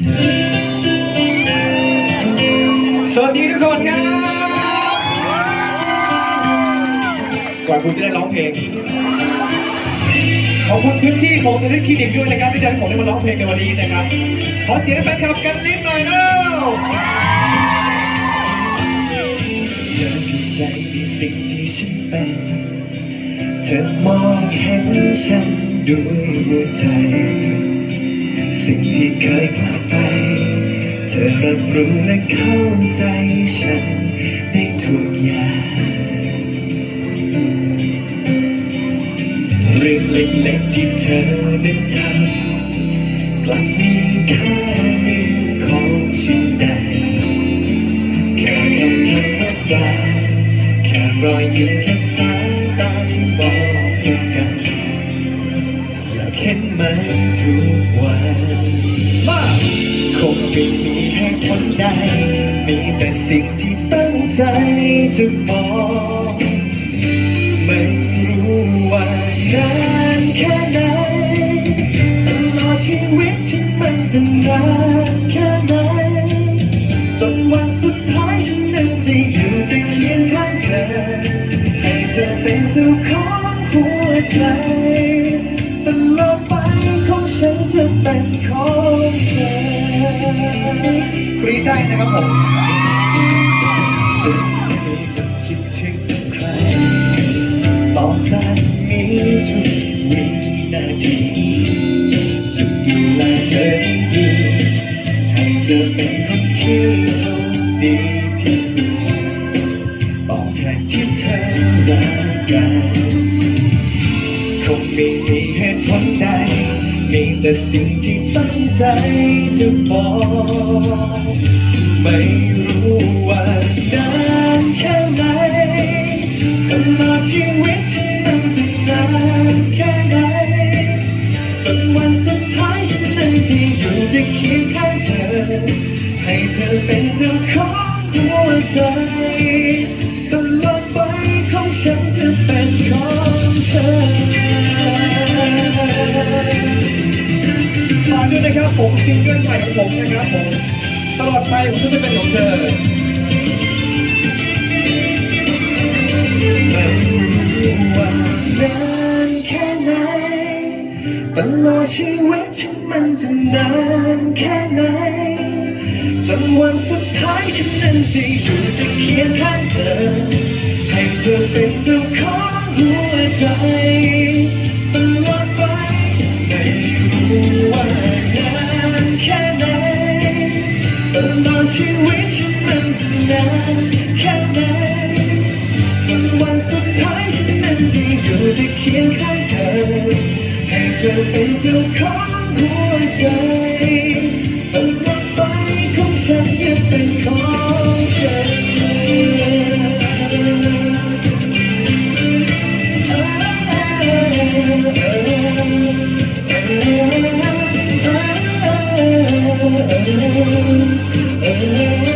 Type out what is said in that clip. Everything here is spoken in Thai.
สวัสดีทุกคนครับก่อนคุณจะได้ร้องเพลงขอบคุณพื้นที่ของตัวเล็กคลินิกด้วยนะครับที่ทำให้ผมได้มาร้องเพลงในวันนี้นะครับ ขอเสียงแฟนคลับกันนิดหน่อยเร็วเธอเข้าใจในสิ่งที่ฉันเป็น เธอมองเห็นฉันด้วยหัวใจ สิ่งที่เคยผ่านไป เธอรับรู้และเข้าใจฉันในทุกอย่างเรื่องเล็กๆที่เธอได้ทำกลับมีค่าหนึ่งของฉันได้แค่คำธรรมดาแค่รอยยิ้มแค่สายตาที่บอกากเห็นมันทุกวันมาคงไม่มีเหตุผลใดมีแต่สิ่งที่ตั้งใจจะบอกไม่รู้ว่านานแค่ไหนตลอดชีวิตฉันมันจะนานแค่ไหนจนวันสุดท้ายฉันนั้นจะอยู่จะเคียงข้างเธอ ให้เธอเป็นเจ้าของหัวใจตลอดไป ฉันจะเป็นของเธอกรีดได้นะครับผมจะคิดถึงใครต่อจากนี้ทุกวินาทีจะดูแลเธอดีให้เธอเป็นคนที่โชคดีที่สุดตอบแทนที่เธอรักกันคงไม่มีเหตุผลใด แต่สิ่งที่ตั้งใจจะบอก ไม่รู้ว่านานแค่ไหนตลอดชีวิตฉันนั้นจะนานแค่ไหนจนวันสุดท้ายฉันนั้นที่อยู่จะเคียงข้างเธอ ให้เธอเป็นเจ้าของหัวใจตลอดไปของฉันจะเป็นของเธอ นะครับผมซิงเกิลใหม่ของผมนะครับผมตลอดไปผมก็จะเป็นของเธอนานแค่ไหนตลอดชีวิตฉันมันจะนานแค่ไหนจนวันสุดท้ายฉันนั้นจะอยู่จะเคียงข้างเธอ ให้เธอเป็นเจ้าของหัวใจ ตลอดชีวิตฉันมันจะนานแค่ไหนจนวันสุดท้ายฉันนั้นจะอยู่จะเคียงข้างเธอให้เธอเป็นเจ้าของหัวใจ oh, oh, oh.